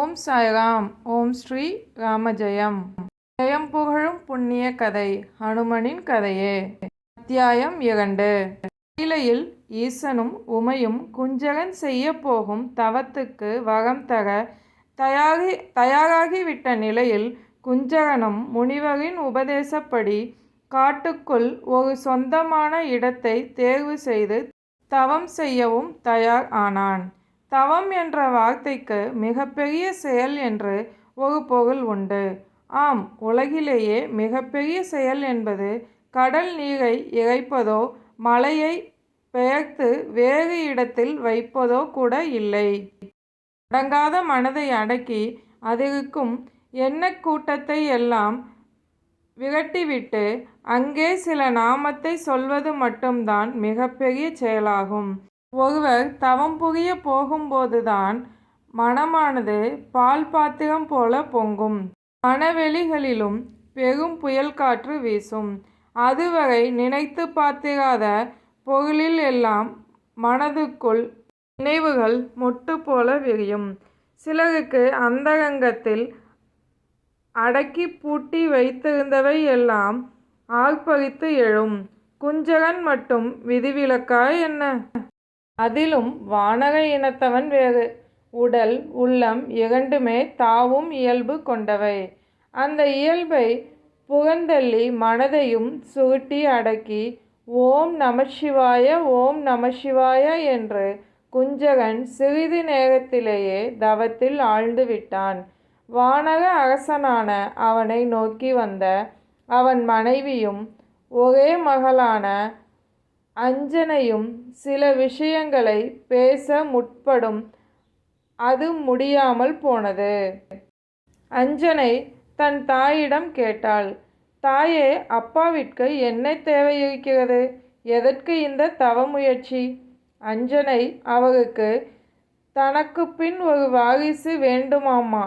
ஓம் சாய்ராம் ஓம் ஸ்ரீ ராமஜெயம். ஜெயம் புகழும் புண்ணிய கதை ஹனுமனின் கதையே. அத்தியாயம் இரண்டு. கீழையில் ஈசனும் உமையும் குஞ்சகன் செய்ய போகும் தவத்துக்கு வரம் தர தயாரி தயாராகிவிட்ட நிலையில் குஞ்சகனும் முனிவரின் உபதேசப்படி காட்டுக்குள் ஒரு சொந்தமான இடத்தை தேர்வு செய்து தவம் செய்யவும் தயார் ஆனான். தவம் என்ற வார்த்தைக்கு மிகப்பெரிய செயல் என்று ஒரு பொருள் உண்டு. ஆம் உலகிலேயே மிகப்பெரிய செயல் என்பது கடல் நீரை இறைப்பதோ மலையை பெயர்த்து வேறு இடத்தில் வைப்பதோ கூட இல்லை. அடங்காத மனதை அடக்கி அதிருக்கும் எண்ண கூட்டத்தை எல்லாம் விரட்டிவிட்டு அங்கே சில நாமத்தை சொல்வது மட்டும்தான் மிகப்பெரிய செயலாகும். ஒருவர் தவம் புரிய போகும்போதுதான் மனமானது பால் பாத்திரம் போல பொங்கும். மனவெளிகளிலும் பெரும் புயல் காற்று வீசும். அதுவரை நினைத்து பார்த்திராத பொருளில் எல்லாம் மனதுக்குள் நினைவுகள் மொட்டு போல விரியும். சிலருக்கு அந்தரங்கத்தில் அடக்கி பூட்டி வைத்திருந்தவை எல்லாம் ஆர்ப்பரித்து எழும். குஞ்சகன் மட்டும் விதிவிலக்கா என்ன? அதிலும் வானக இனத்தவன் வேறு. உடல் உள்ளம் இரண்டுமே தாவும் இயல்பு கொண்டவை. அந்த இயல்பை புகந்தள்ளி மனதையும் சுருட்டி அடக்கி ஓம் நமசிவாய ஓம் நமசிவாய என்று குஞ்சகன் சிறிது நேரத்திலேயே தவத்தில் ஆழ்ந்து விட்டான். வானக அரசனான அவனை நோக்கி வந்த அவன் மனைவியும் ஒரே மகளான அஞ்சனையும் சில விஷயங்களை பேச முற்படும். அது முடியாமல் போனது. அஞ்சனை தன் தாயிடம் கேட்டாள் தாயே அப்பாவிற்கு என்ன தேவை இருக்கிறது எதற்கு இந்த தவ முயற்சி அஞ்சனை அவருக்கு தனக்கு பின் ஒரு வாரிசு வேண்டுமாமா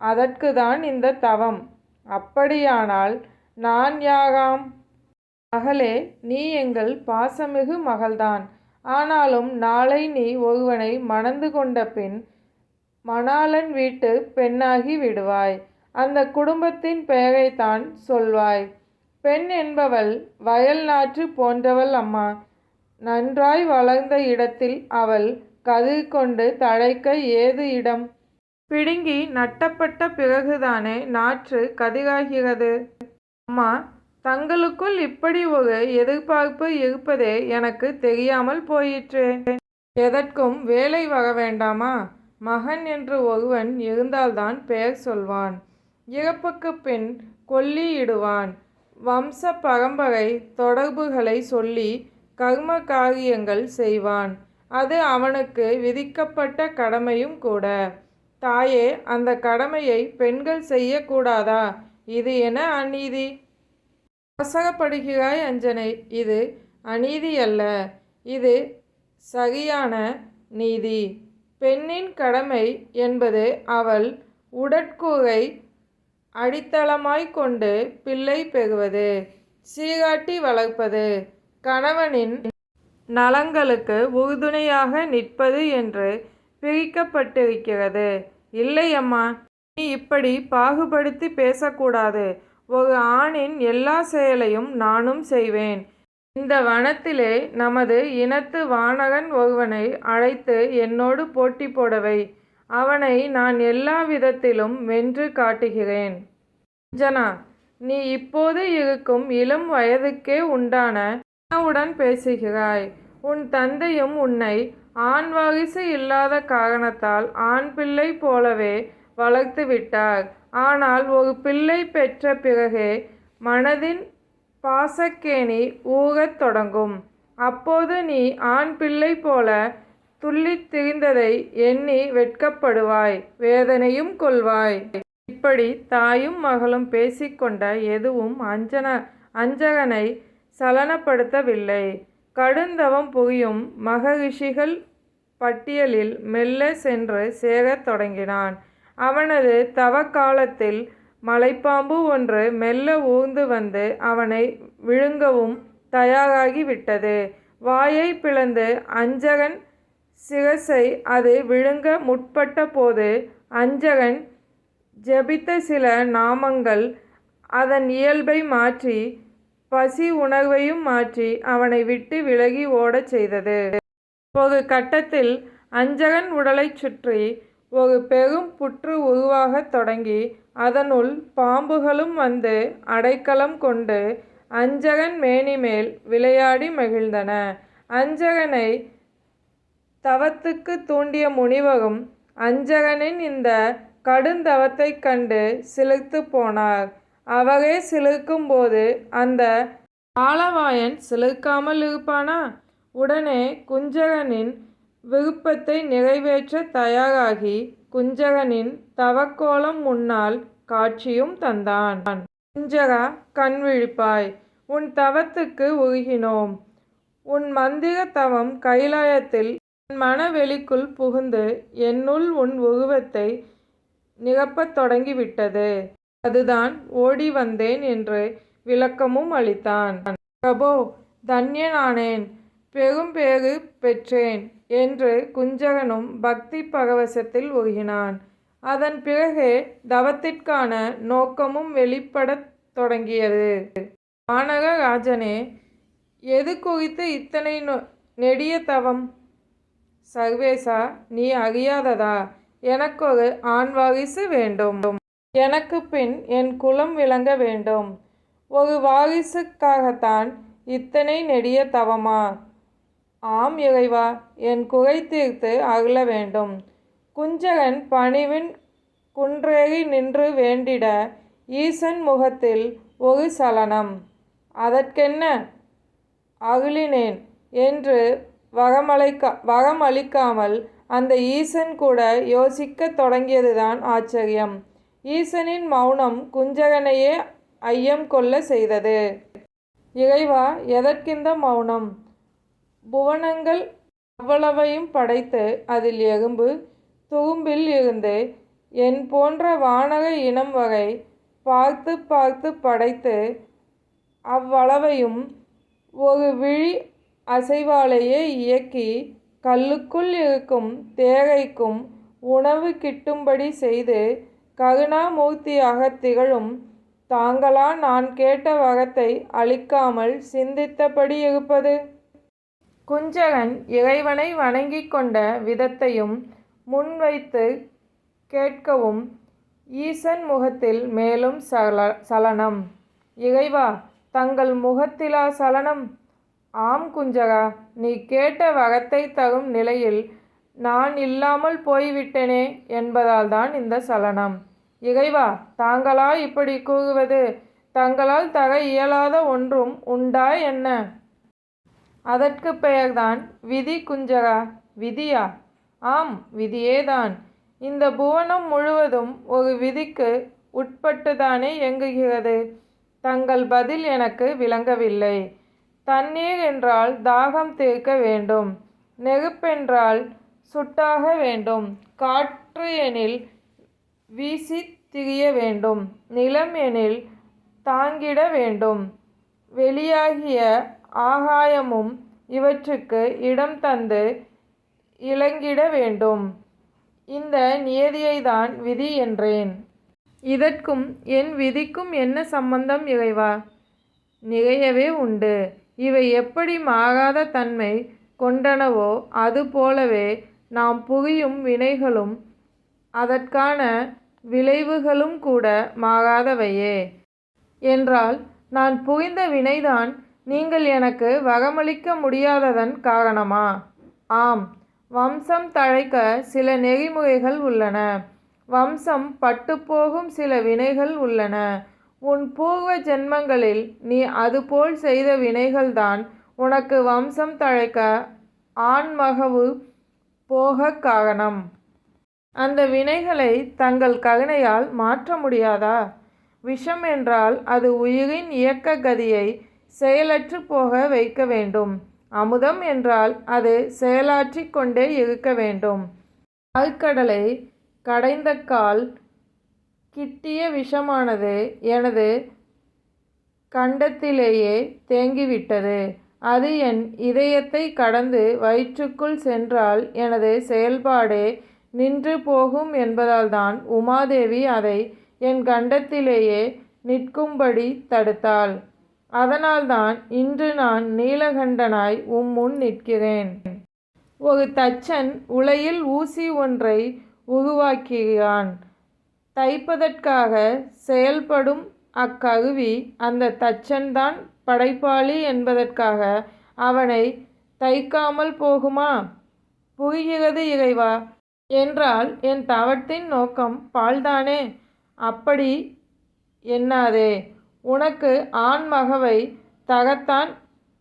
அதற்கு தான் இந்த தவம். அப்படியானால் நான் யாகாம்? மகளே நீ எங்கள் பாசமிகு மகள்தான். ஆனாலும் நாளை நீ ஒருவனை மணந்து கொண்ட பின் மணாளன் வீட்டு பெண்ணாகி விடுவாய். அந்த குடும்பத்தின் பெயரைத்தான் சொல்வாய். பெண் என்பவள் வயல் நாற்று போன்றவள் அம்மா. நன்றாய் வளர்ந்த இடத்தில் அவள் கதிர் கொண்டு தழைக்க ஏது இடம்? பிடுங்கி நட்டப்பட்ட பிறகுதானே நாற்று கதிராகிறது. அம்மா தங்களுக்குள் இப்படி ஒரு எதிர்பார்ப்பு இருப்பதே எனக்கு தெரியாமல் போயிற்று. எதற்கும் வேலை வர வேண்டாமா? மகன் என்று ஒருவன் இருந்தால்தான் பெயர் சொல்வான். இறப்புக்கு பின் கொல்லியிடுவான் வம்ச பரம்பரை தொடர்புகளை சொல்லி கர்ம காரியங்கள் செய்வான். அது அவனுக்கு விதிக்கப்பட்ட கடமையும் கூட. தாயே அந்த கடமையை பெண்கள் செய்யக்கூடாதா? இது என அநீதி? அவசரப்படுகிறாய் அஞ்சனை. இது அநீதி அல்ல இது சரியான நீதி. பெண்ணின் கடமை என்பது அவள் உடற்கூரை அடித்தளமாய் கொண்டு பிள்ளை பெறுவது சீகாட்டி வளர்ப்பது கணவனின் நலங்களுக்கு உறுதுணையாக நிற்பது என்று பிரிக்கப்பட்டிருக்கிறது. இல்லையம்மா நீ இப்படி பாகுபடுத்தி பேசக்கூடாது. ஒரு ஆணின் எல்லா செயலையும் நானும் செய்வேன். இந்த வனத்திலே நமது இனத்து வானகன் ஒருவனை அழைத்து என்னோடு போட்டி போடவை. அவனை நான் எல்லா விதத்திலும் வென்று காட்டுகிறேன். ஜனா நீ இப்போது இருக்கும் இளம் வயதுக்கே உண்டான உடன் பேசுகிறாய். உன் தந்தையும் உன்னை ஆண் வாரிசு இல்லாத காரணத்தால் ஆண் பிள்ளை போலவே வளர்த்து விட்டார். ஆனால் ஒரு பிள்ளை பெற்ற பிறகே மனதின் பாசக்கேணி ஊகத் தொடங்கும். அப்போது நீ ஆண் பிள்ளை போல துள்ளித் திரிந்ததை எண்ணி வெட்கப்படுவாய் வேதனையும் கொள்வாய். இப்படி தாயும் மகளும் பேசிக்கொண்ட எதுவும் அஞ்சன அஞ்சகனை சலனப்படுத்தவில்லை. கடுந்தவம் புரியும் மகரிஷிகள் பட்டியலில் மெல்ல சென்று சேரத் தொடங்கினான். அவனது தவக்காலத்தில் மலைப்பாம்பு ஒன்று மெல்ல ஊர்ந்து வந்து அவனை விழுங்கவும் தயாராகிவிட்டது வாயை பிளந்து அஞ்சகன் சிரசை அது விழுங்க முற்பட்ட போது அஞ்சகன் ஜெபித்த சில நாமங்கள் அதன் இயல்பை மாற்றி பசி உணர்வையும் மாற்றி அவனை விட்டு விலகி ஓடச் செய்தது. ஒரு கட்டத்தில் அஞ்சகன் உடலைச் சுற்றி ஒரு பெரும் புற்று உருவாகத் தொடங்கி அதனுள் பாம்புகளும் வந்து அடைக்கலம் கொண்டு அஞ்சகன் மேனிமேல் விளையாடி மகிழ்ந்தன. அஞ்சகனை தவத்துக்கு தூண்டிய முனிவரும் அஞ்சகனின் இந்த கடுந்தவத்தைக் கண்டு சிலிர்த்து போனார். அவரே சிலிர்க்கும்போது அந்த ஆலவாயன் சிலிர்க்காமல் இருப்பானா? உடனே குஞ்சகனின் விருப்பத்தை நிறைவேற்ற தயாராகி குஞ்சகனின் தவக்கோலம் முன்னால் காட்சியும் தந்தான். குஞ்சரா கண் விழிப்பாய். உன் தவத்துக்கு உருகினோம். உன் மந்திர தவம் கைலாயத்தில் என் மனவெளிக்குள் புகுந்து என்னுள் உன் உருவத்தை நிரப்பத் தொடங்கிவிட்டது. அதுதான் ஓடி வந்தேன் என்று விளக்கமும் அளித்தான். பிரபோ தன்யனானேன். பெரும்பேறு பெற்றேன் என்று குஞ்சகனும் பக்தி பரவசத்தில் உருகினான் அதன் பிறகே தவத்திற்கான நோக்கமும் வெளிப்படத் தொடங்கியது. மாநகராஜனே எது குறித்து இத்தனை நொ- நெடிய தவம்? சர்வேசா நீ அறியாததா? எனக்கொரு ஆண் வாரிசு வேண்டும். எனக்கு பின் என் குலம் விளங்க வேண்டும். ஒரு வாரிசுக்காகத்தான் இத்தனை நெடிய தவமா? ஆம் இறைவா என் குறை தீர்த்து அருள வேண்டும். குஞ்சகன் பணிவின் குன்றேறி நின்று வேண்டிட ஈசன் முகத்தில் ஒரு சலனம். அதற்கென்ன? அகிலினேன் என்று வகமளிக்க வகமளிக்காமல் அந்த ஈசன் கூட யோசிக்கத் தொடங்கியதுதான் ஆச்சரியம். ஈசனின் மௌனம் குஞ்சகனையே ஐயம் கொள்ள செய்தது. இறைவா எதற்கிந்த மௌனம்? புவனங்கள் அவ்வளவையும் படைத்து அதில் எறும்பு தூம்பில் இருந்து என் போன்ற வானக இனம் வகை பார்த்து பார்த்து படைத்து அவ்வளவையும் ஒரு விழி அசைவாலேயே இயக்கி கல்லுக்குள் இருக்கும் தேகைக்கும் உணவு கிட்டும்படி செய்து கருணாமூர்த்தியாக திகழும் தாங்களா நான் கேட்ட வரத்தை அளிக்காமல் சிந்தித்தபடி இருப்பது? குஞ்சகன் இறைவனை வணங்கிக் கொண்ட விதத்தையும் முன்வைத்து கேட்கவும் ஈசன் முகத்தில் மேலும் சல சலனம். இறைவா தங்கள் முகத்திலா சலனம்? ஆம் குஞ்சகா நீ கேட்ட வரத்தை தரும் நிலையில் நான் இல்லாமல் போய்விட்டேனே என்பதால் தான் இந்த சலனம். இறைவா தாங்களா இப்படி கூறுவது? தங்களால் தர இயலாத ஒன்றும் உண்டா என்ன? அதற்கு பெயர்தான் விதி குஞ்சகா விதியா? ஆம் விதியேதான். இந்த புவனம் முழுவதும் ஒரு விதிக்கு உட்பட்டுதானே இயங்குகிறது? தங்கள் பதில் எனக்கு விளங்கவில்லை. தண்ணீர் என்றால் தாகம் தீர்க்க வேண்டும். நெருப்பென்றால் சுட்டாக வேண்டும். காற்று எனில் வீசி திரிய வேண்டும். நிலம் எனில் தாங்கிட வேண்டும். வெளியாகிய ஆகாயமும் இவற்றுக்கு இடம் தந்து இலங்கிட வேண்டும். இந்த நியதியைதான் விதி என்றேன். இதற்கும் என் விதிக்கும் என்ன சம்பந்தம் இறைவா? நிறையவே உண்டு. இவை எப்படி மாறாத தன்மை கொண்டனவோ அதுபோலவே நாம் புரியும் வினைகளும் அதற்கான விளைவுகளும் கூட மாறாதவையே. என்றால் நான் புரிந்த வினைதான் நீங்கள் எனக்கு வரமளிக்க முடியாததன் காரணமா? ஆம். வம்சம் தழைக்க சில நெறிமுறைகள் உள்ளன. வம்சம் பட்டுப்போகும் சில வினைகள் உள்ளன. உன் பூர்வ ஜென்மங்களில் நீ அதுபோல் செய்த வினைகள்தான் உனக்கு வம்சம் தழைக்க ஆண்மகவு போகக் காரணம். அந்த வினைகளை தங்கள் கருணையால் மாற்ற முடியாதா? விஷம் என்றால் அது உயிரின் இயக்க கதியை செயலற்று போக வைக்க வேண்டும். அமுதம் என்றால் அது செயலாற்றி கொண்டே இருக்க வேண்டும். ஆழ்கடலை கடைந்த கால் கிட்டிய விஷமானது எனது கண்டத்திலேயே தேங்கிவிட்டது. அது என் இதயத்தை கடந்து வயிற்றுக்குள் சென்றால் எனது செயல்பாடே நின்று போகும் என்பதால்தான் உமாதேவி அதை என் கண்டத்திலேயே நிற்கும்படி தடுத்தாள். அதனால்தான் இன்று நான் நீலகண்டனாய் உம்முன் நிற்கிறேன். ஒரு தச்சன் உலையில் ஊசி ஒன்றை உருவாக்குகிறான். தைப்பதற்காக செயல்படும் அக்கருவி அந்த தச்சன்தான் படைப்பாளி என்பதற்காக அவனை தைக்காமல் போகுமா? புரிகிறது இறைவா. என்றால் என் தவத்தின் நோக்கம் பாழ்தானே. அப்படி எண்ணாதே. உனக்கு ஆண்மகவைத் தரத்தான்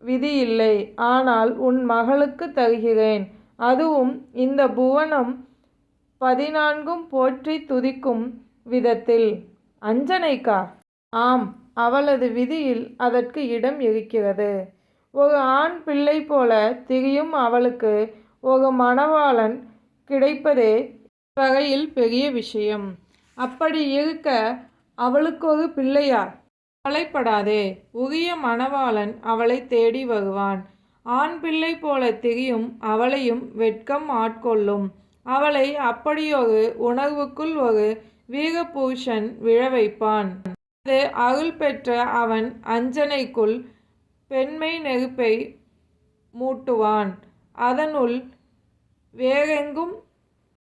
விதியில்லை. ஆனால் உன் மகளுக்கு தருகிறேன். அதுவும் இந்த புவனம் பதினான்கும் போற்றி துதிக்கும் விதத்தில். அஞ்சனைக்கா? ஆம். அவளது விதியில் அதற்கு இடம் இருக்கிறது. ஒரு ஆண் பிள்ளை போல திரியும் அவளுக்கு ஒரு மணவாளன் கிடைப்பதே வகையில் பெரிய விஷயம். அப்படி இருக்க அவளுக்கொரு பிள்ளையார் கவலைப்படாதே. உரிய மணவாளன் அவளை தேடி வருவான். ஆண் பிள்ளை போல திரியும் அவளையும் வெட்கம் ஆட்கொள்ளும். அவளை அப்படியொரு உணர்வுக்குள் ஒரு வீரபுருஷன் விழவைப்பான். அது அருள் பெற்ற அவன் அஞ்சனைக்குள் பெண்மை நெருப்பை மூட்டுவான். அதனுள் வேறெங்கும்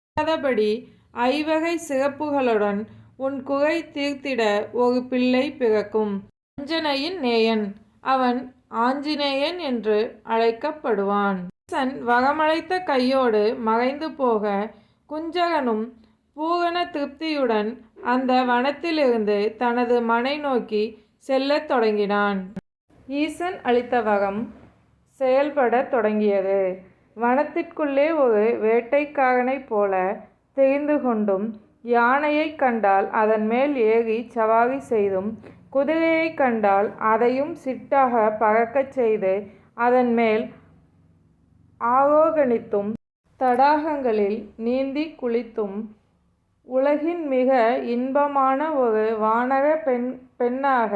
இல்லாதபடி ஐவகை சிறப்புகளுடன் உன் குறை தீர்த்திட ஒரு பிள்ளை பிறக்கும். அஞ்சனையின் நேயன். அவன் ஆஞ்சநேயன் என்று அழைக்கப்படுவான். ஈசன் வகமழைத்த கையோடு மறைந்து போக குஞ்சகனும் பூரண திருப்தியுடன் அந்த வனத்திலிருந்து தனது மனை நோக்கி செல்லத் தொடங்கினான். ஈசன் அளித்த வகம் செயல்படத் தொடங்கியது. வனத்திற்குள்ளே ஒரு வேட்டைக்காரனைப் போல தெரிந்து கொண்டும் யானையைக் கண்டால் அதன் மேல் ஏறிச் சவாரி செய்தும் குதிரையைக் கண்டால் அதையும் சிட்டாக பறக்கச் செய்து அதன் மேல் ஆரோகணித்தும் தடாகங்களில் நீந்தி குளித்தும் உலகின் மிக இன்பமான ஒரு வானகப் பெண் பெண்ணாக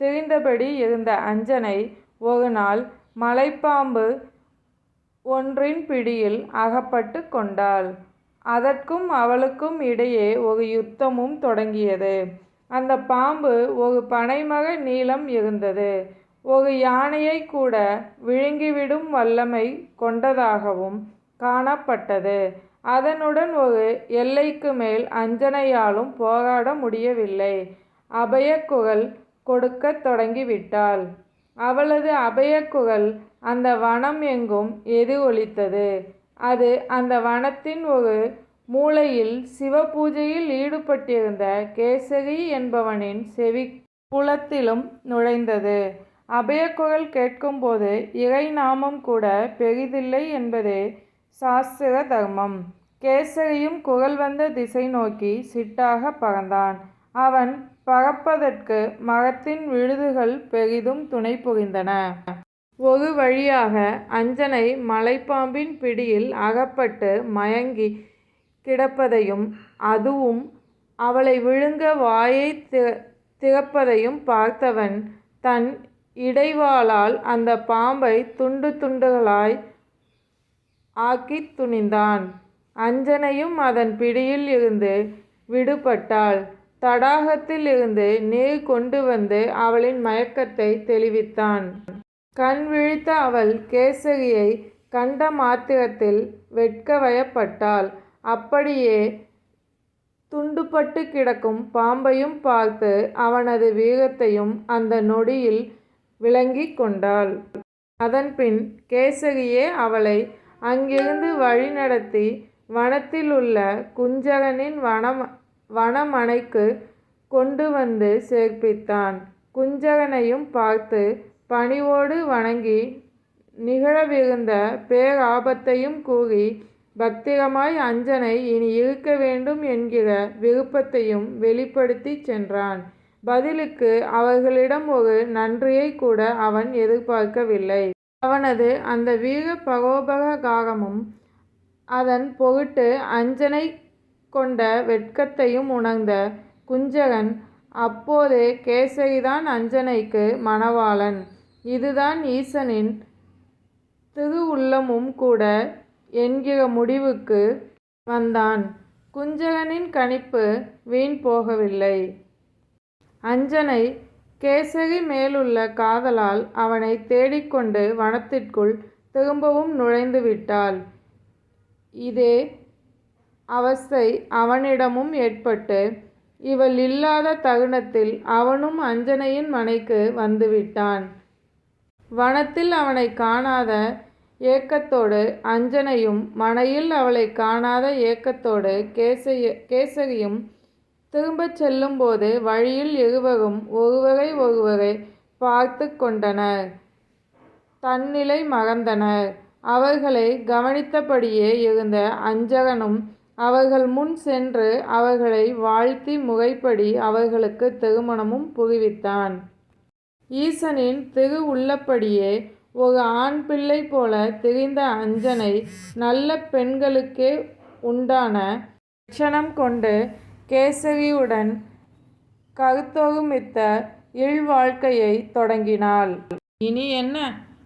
திரிந்தபடி இருந்த அஞ்சனை ஒரு நாள் மலைப்பாம்பு ஒன்றின் பிடியில் அகப்பட்டுக் கொண்டாள். அதற்கும் அவளுக்கும் இடையே ஒரு யுத்தமும் தொடங்கியது. அந்த பாம்பு ஒரு பனைமர நீளம் இருந்தது. ஒரு யானையை கூட விழுங்கிவிடும் வல்லமை கொண்டதாகவும் காணப்பட்டது. அதனுடன் ஒரு எல்லைக்கு மேல் அஞ்சனையாலும் போராட முடியவில்லை. அபயக் குரல் கொடுக்கத் தொடங்கிவிட்டாள். அவளது அபயக்குரல் அந்த வனம் எங்கும் எதிரொலித்தது. அது அந்த வனத்தின் ஒரு மூலையில் சிவபூஜையில் ஈடுபட்டிருந்த கேசரி என்பவனின் செவி புலத்திலும் நுழைந்தது. அபயக்குரல் கேட்கும்போது இறை நாமம் கூட பெரிதில்லை என்பதே சாஸ்திர தர்மம். கேசரியும் குரல் வந்த திசை நோக்கி சிட்டாகப் பறந்தான். அவன் பறப்பதற்கு மரத்தின் விழுதுகள் பெரிதும் துணை புரிந்தன. ஒரு வழியாக அஞ்சனை மலைப்பாம்பின் பிடியில் அகப்பட்டு மயங்கி கிடப்பதையும் அதுவும் அவளை விழுங்க வாயைத் திறப்பதையும் பார்த்தவன் தன் இடைவாளால் அந்த பாம்பை துண்டு துண்டுகளாய் ஆக்கி துணிந்தான். அஞ்சனையும் அதன் பிடியில் இருந்து விடுபட்டாள். தடாகத்தில் இருந்து நீர் கொண்டு வந்து அவளின் மயக்கத்தை தெளிவித்தான். கண் விழித்த அவள் கேசரியை கண்ட மாத்திரத்தில் வெட்க வயப்பட்டாள். அப்படியே துண்டுபட்டு கிடக்கும் பாம்பையும் பார்த்து அவனது வீரத்தையும் அந்த நொடியில் விளங்கிக் கொண்டாள். அதன்பின் கேசரியே அவளை அங்கிருந்து வழிநடத்தி வனத்தில் உள்ள குஞ்சரனின் வனமனைக்கு கொண்டு வந்து சேர்ப்பித்தான். குஞ்சரனையும் பார்த்து பணிவோடு வணங்கி நிகழவிருந்த பேராபத்தையும் கூறி பத்திரமாய் அஞ்சனை இனி இருக்க வேண்டும் என்கிற விருப்பத்தையும் வெளிப்படுத்திச் சென்றான். பதிலுக்கு அவர்களிடம் ஒரு நன்றியை கூட அவன் எதிர்பார்க்கவில்லை. அவனது அந்த வீர பரோபகாரமும் அதன் பொருட்டு அஞ்சனை கொண்ட வெட்கத்தையும் உணர்ந்த குஞ்சகன் அப்போதே கேசரிதான் அஞ்சனைக்கு மணவாளன் இதுதான் ஈசனின் திரு உள்ளமும் கூட என்கிற முடிவுக்கு வந்தான். குஞ்சகனின் கணிப்பு வீண் போகவில்லை. அஞ்சனை கேசரி மேலுள்ள காதலால் அவனை தேடிக்கொண்டு வனத்திற்குள் திரும்பவும் நுழைந்து விட்டாள். இதே அவஸ்தை அவனிடமும் ஏற்பட்டு இவள் இல்லாத தருணத்தில் அவனும் அஞ்சனையின் மனைக்கு வந்துவிட்டான். வனத்தில் அவனை காணாத ஏக்கத்தோடு அஞ்சனையும் மனையில் அவளை காணாத ஏக்கத்தோடு கேசரியும் திரும்பச் செல்லும்போது வழியில் இருவரும் ஒருவரை ஒருவரை பார்த்து கொண்டனர். தன்னிலை மறந்தனர். அவர்களை கவனித்தபடியே இருந்த அஞ்சகனும் அவர்கள் முன் சென்று அவர்களை வாழ்த்தி முறைப்படி அவர்களுக்கு திருமணமும் புரிவித்தான். ஈசனின் திருவுள்ளப்படியே ஒரு ஆண் பிள்ளை போல திரிந்த அஞ்சனை நல்ல பெண்களுக்கே உண்டான லட்சணம் கொண்டு கேசரியுடன் கருத்தொருமித்த இல்வாழ்க்கையைத் தொடங்கினாள். இனி என்ன?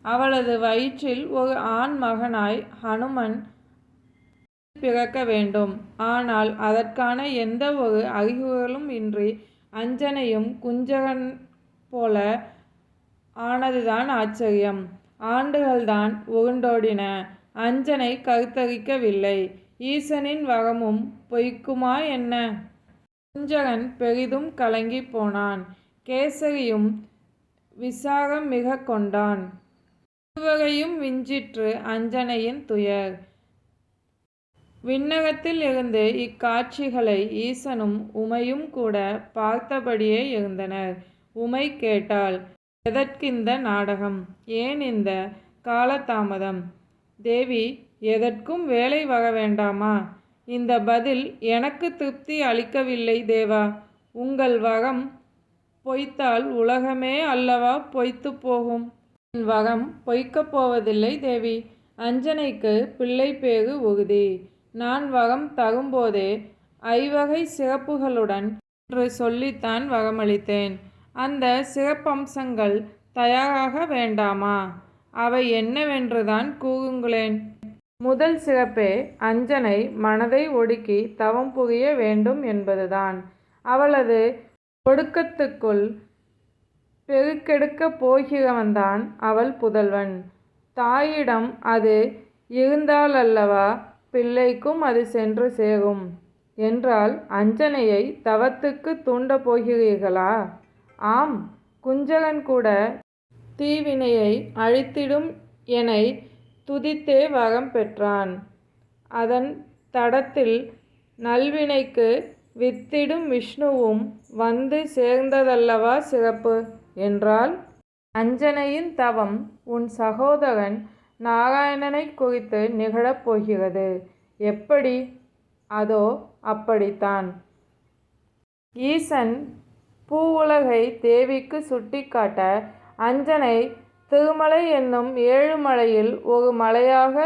அவளது வயிற்றில் ஒரு ஆண் மகனாய் ஹனுமன் பிறக்க வேண்டும். ஆனால் அதற்கான எந்த ஒரு அறிகுறிகளும் இன்றி அஞ்சனையும் குஞ்சகன் போல ஆனதுதான் ஆச்சரியம். ஆண்டுகள்தான் உருண்டோடின. அஞ்சனை கருத்தரிக்கவில்லை. ஈசனின் வரமும் பொய்க்குமா என்ன? குஞ்சகன் பெரிதும் கலங்கிப் போனான். கேசரியும் விசாரம் மிக கொண்டான். இருவரையும் விஞ்சிற்று அஞ்சனையின் துயர். விண்ணகத்தில் இருந்து இக்காட்சிகளை ஈசனும் உமையும் கூட பார்த்தபடியே இருந்தனர். உமை கேட்டாள். எதற்கிந்த நாடகம்? ஏன் இந்த காலதாமதம்? தேவி எதற்கும் வேலை வரவேண்டாமா? இந்த பதில் எனக்கு திருப்தி அளிக்கவில்லை தேவா. உங்கள் வகம் பொய்த்தால் உலகமே அல்லவா பொய்த்து போகும். என் வகம் பொய்க்கப் போவதில்லை தேவி. அஞ்சனைக்கு பிள்ளை பேகு உகுதி நான் வகம் தகும்போதே ஐவகை சிறப்புகளுடன் என்று சொல்லித்தான் வகமளித்தேன் அந்த சிறப்பம்சங்கள் தயாராக வேண்டாமா? அவை என்னவென்றுதான் கூறுங்களேன். முதல் சிறப்பே அஞ்சனை மனதை ஒடுக்கி தவம் புரிய வேண்டும் என்பதுதான். அவளது ஒடுக்கத்துக்குள் பெருக்கெடுக்கப் போகிறவன்தான் அவள் புதல்வன். தாயிடம் அது இருந்தாலல்லவா பிள்ளைக்கும் அது சென்று சேரும். என்றால் அஞ்சனையை தவத்துக்குத் தூண்டப் போகிறீர்களா? ஆம். குஞ்சகன் கூட தீவினையை அழித்திடும் எனைத் துதித்தே வரம் பெற்றான். அதன் தடத்தில் நல்வினைக்கு வித்திடும் விஷ்ணுவும் வந்து சேர்ந்ததல்லவா சிறப்பு. என்றால் அஞ்சனையின் தவம் உன் சகோதரன் நாராயணனைக் குறித்து நிகழப் போகிறது. எப்படி? அதோ அப்படித்தான். ஈசன் பூவுலகை தேவிக்குச் சுட்டிக்காட்ட அஞ்சனை திருமலை என்னும் ஏழுமலையில் ஒரு மலையாக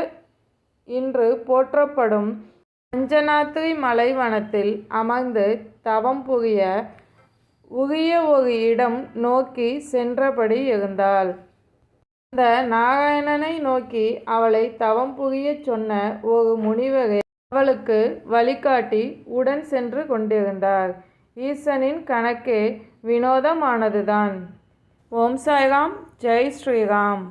இன்று போற்றப்படும் அஞ்சனாத்திரி மலை வனத்தில் அமர்ந்து தவம் புரிய உரிய ஒரு இடம் நோக்கி சென்றபடி இருந்தாள். அந்த நாராயணனை நோக்கி அவளை தவம் புரிய சொன்ன ஒரு முனிவரே அவளுக்கு வழிகாட்டி உடன் சென்று கொண்டிருந்தார். ஈசனின் கணக்கே வினோதமானதுதான். ஓம் சாய்ராம் ஜெய் ஸ்ரீராம்.